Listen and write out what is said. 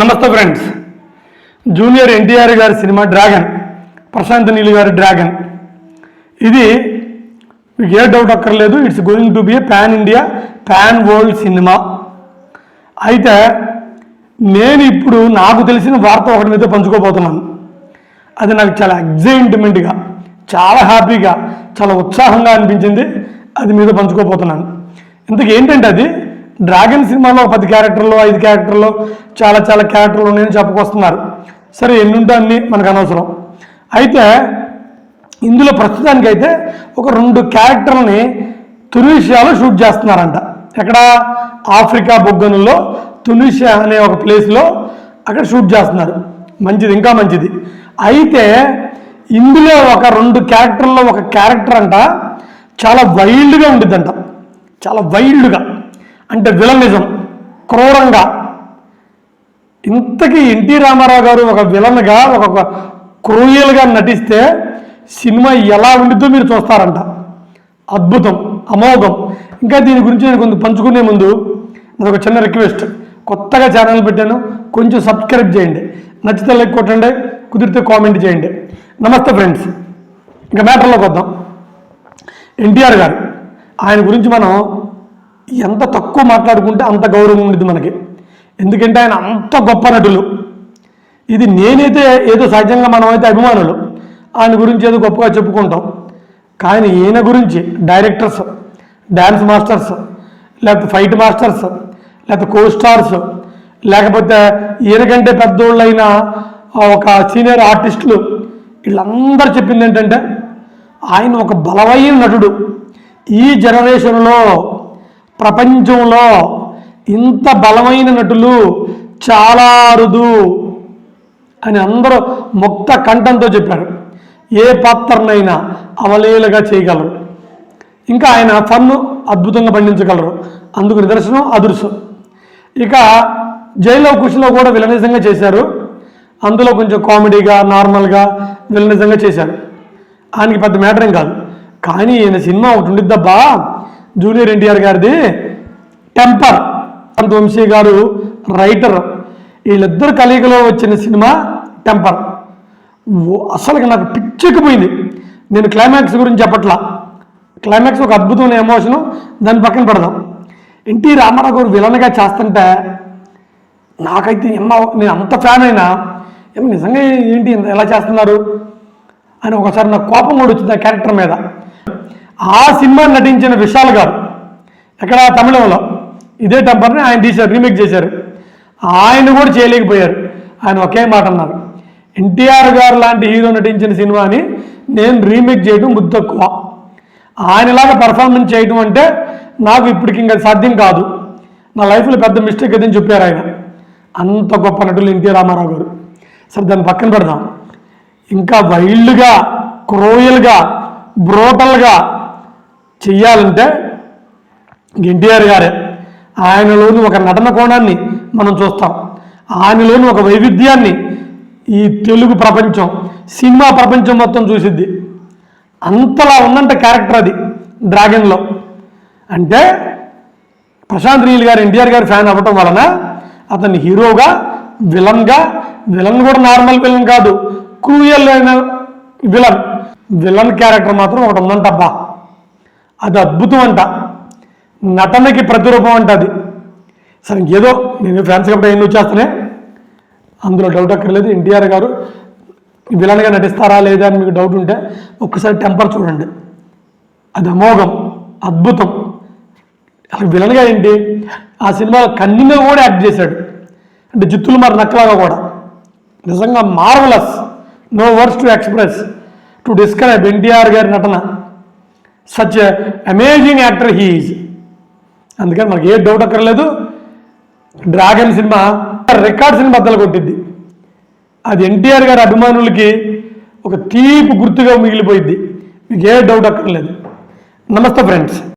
నమస్తే friends junior NTR గారి cinema dragon Prashanth Neel గారి డ్రాగన్ ఇది మీకు ఏ డౌట్ అక్కర్లేదు. It's going to be a pan India pan world cinema అయితే నేను ఇప్పుడు నాకు తెలిసిన వార్త ఒకటి మీతో పంచుకోబోతున్నాను. అది నాకు చాలా ఎగ్జైట్మెంట్గా చాలా హ్యాపీగా చాలా ఉత్సాహంగా అనిపించింది. అది మీద పంచుకోబోతున్నాను. ఇంతకు ఏంటంటే అది? డ్రాగన్ సినిమాలో ఒక పది క్యారెక్టర్లు ఐదు క్యారెక్టర్లు చాలా చాలా క్యారెక్టర్లు ఉన్నాయని చెప్పుకొస్తున్నారు. సరే ఎన్ని ఉంటే అన్ని మనకు అనవసరం. అయితే ఇందులో ప్రస్తుతానికైతే ఒక రెండు క్యారెక్టర్లని తునీషియాలో షూట్ చేస్తున్నారంట. ఎక్కడ? ఆఫ్రికా బొగ్గనుల్లో తునీషియా అనే ఒక ప్లేస్లో అక్కడ షూట్ చేస్తున్నారు. మంచిది ఇంకా మంచిది. అయితే ఇందులో ఒక రెండు క్యారెక్టర్లో ఒక క్యారెక్టర్ అంట చాలా వైల్డ్గా ఉండిద్దంట. చాలా వైల్డ్గా. అంటే విలనిజం క్రూరంగా. ఇంతకీ ఎన్టీ రామారావు గారు ఒక విలన్గా ఒక క్రూయల్గా నటిస్తే సినిమా ఎలా ఉండిద్దో మీరు చూస్తారంట. అద్భుతం అమోఘం. ఇంకా దీని గురించి నేను కొంత పంచుకునే ముందు నాది ఒక చిన్న రిక్వెస్ట్. కొత్తగా ఛానల్ పెట్టాను కొంచెం సబ్స్క్రైబ్ చేయండి. నచ్చితే లైక్ కొట్టండి కుదిరితే కామెంట్ చేయండి. నమస్తే ఫ్రెండ్స్. ఇంకా మ్యాటర్లోకి వద్దాం. ఎన్టీఆర్ గారు ఆయన గురించి మనం ఎంత తక్కువ మాట్లాడుకుంటే అంత గౌరవం ఉండేది మనకి. ఎందుకంటే ఆయన అంత గొప్ప నటులు. ఇది నేనైతే ఏదో సహజంగా మనమైతే అభిమానులు. ఆయన గురించి ఏదో గొప్పగా చెప్పుకుంటాం. కానీ ఈయన గురించి డైరెక్టర్స్ డ్యాన్స్ మాస్టర్స్ లేకపోతే ఫైట్ మాస్టర్స్ లేకపోతే కో స్టార్స్ లేకపోతే ఈయనకంటే పెద్దోళ్ళైన ఒక సీనియర్ ఆర్టిస్టులు వీళ్ళందరూ చెప్పింది ఏంటంటే ఆయన ఒక బలమైన నటుడు. ఈ జనరేషన్లో ప్రపంచంలో ఇంత బలమైన నటులు చాలా అరుదు అని అందరూ ముక్త కంఠంతో చెప్పారు. ఏ పాత్రనైనా అవలేలుగా చేయగలరు. ఇంకా ఆయన ఫన్ను అద్భుతంగా పండించగలరు. అందుకు నిదర్శనం అదృశ్యం ఇక జైల్లో కుషిలో కూడా విలనిజంగా చేశారు. అందులో కొంచెం కామెడీగా నార్మల్గా విలనిజంగా చేశారు. ఆయనకి పెద్ద మ్యాటర్ ఏం కాదు. కానీ ఈయన సినిమా ఒకటి ఉండిద్దబ్బా. జూనియర్ ఎన్టీఆర్ గారిది టెంపర్ వంశీ గారు రైటర్. వీళ్ళిద్దరు కలయికలో వచ్చిన సినిమా టెంపర్. ఓ- అసలు నాకు పిచ్చెక్కిపోయింది. నేను క్లైమాక్స్ గురించి చెప్పట్లా. క్లైమాక్స్ ఒక అద్భుతమైన ఎమోషను దాని పక్కన పెడదాం. ఎన్టీ రామారావు గారు విలన్గా చేస్తుంటే నాకైతే ఎమ్మ నేను అంత ఫ్యాన్ అయినా నిజంగా ఏంటి ఎలా చేస్తున్నారు? అని ఒకసారి నాకు కోపం కూడా వచ్చింది ఆ క్యారెక్టర్ మీద. ఆ సినిమా నటించిన విశాల్ గారు ఎక్కడ తమిళంలో ఇదే టెంపర్ని ఆయన తీశారు రీమేక్ చేశారు. ఆయన కూడా చేయలేకపోయారు. ఆయన ఒకే మాట అన్నారు. ఎన్టీఆర్ గారు లాంటి హీరో నటించిన సినిమాని నేను రీమేక్ చేయడం ముద్దు తక్కువ. ఆయనలాగా పర్ఫార్మెన్స్ చేయడం అంటే నాకు ఇప్పటికి ఇంకా సాధ్యం కాదు. నా లైఫ్లో పెద్ద మిస్టేక్ అని చెప్పారు ఆయన. అంత గొప్ప నటులు ఎన్టీ రామారావు గారు. సరే దాన్ని పక్కన పెడదాం. ఇంకా వైల్డ్గా క్రోయల్గా బ్రోటల్గా చెయ్యాలంటే ఎన్టీఆర్ గారే. ఆయనలోని ఒక నటన కోణాన్ని మనం చూస్తాం. ఆయనలోని ఒక వైవిధ్యాన్ని ఈ తెలుగు ప్రపంచం సినిమా ప్రపంచం మొత్తం చూసిద్ది. అంతలా ఉందంట క్యారెక్టర్ అది డ్రాగన్లో. అంటే ప్రశాంత్ నీల్ గారు ఎన్టీఆర్ గారి ఫ్యాన్ అవ్వటం వలన అతన్ని హీరోగా విలన్గా విలన్ కూడా నార్మల్ విలన్ కాదు క్రూయల్ అయిన విలన్ విలన్ క్యారెక్టర్ మాత్రం ఒకటి ఉందంటబ్బా. అది అద్భుతం అంట నటనకి ప్రతిరూపం అంట అది సరే ఇంకేదో నేను ఫ్యాన్స్ కాబట్టి ఎన్ని వచ్చేస్తానే. అందులో డౌట్ అక్కర్లేదు. ఎన్టీఆర్ గారు విలన్గా నటిస్తారా లేదా అని మీకు డౌట్ ఉంటే ఒక్కసారి టెంపర్ చూడండి. అది అమోఘం అద్భుతం. అసలు విలన్గా ఏంటి? ఆ సినిమాలో కన్నిగా కూడా యాక్ట్ చేశాడు. అంటే జిత్తులు మరి నక్కలాగా కూడా. నిజంగా marvellous no words to express to describe NTR గారి నటన. Such amazing actor he is అందుకని మనకి ఏ డౌట్ అక్కర్లేదు. డ్రాగన్ సినిమా రికార్డ్స్ని బద్దలు కొట్టిద్ది. అది ఎన్టీఆర్ గారి అభిమానులకి ఒక తీపు గుర్తుగా మిగిలిపోయింది మీకు ఏ డౌట్ అక్కర్లేదు. నమస్తే ఫ్రెండ్స్.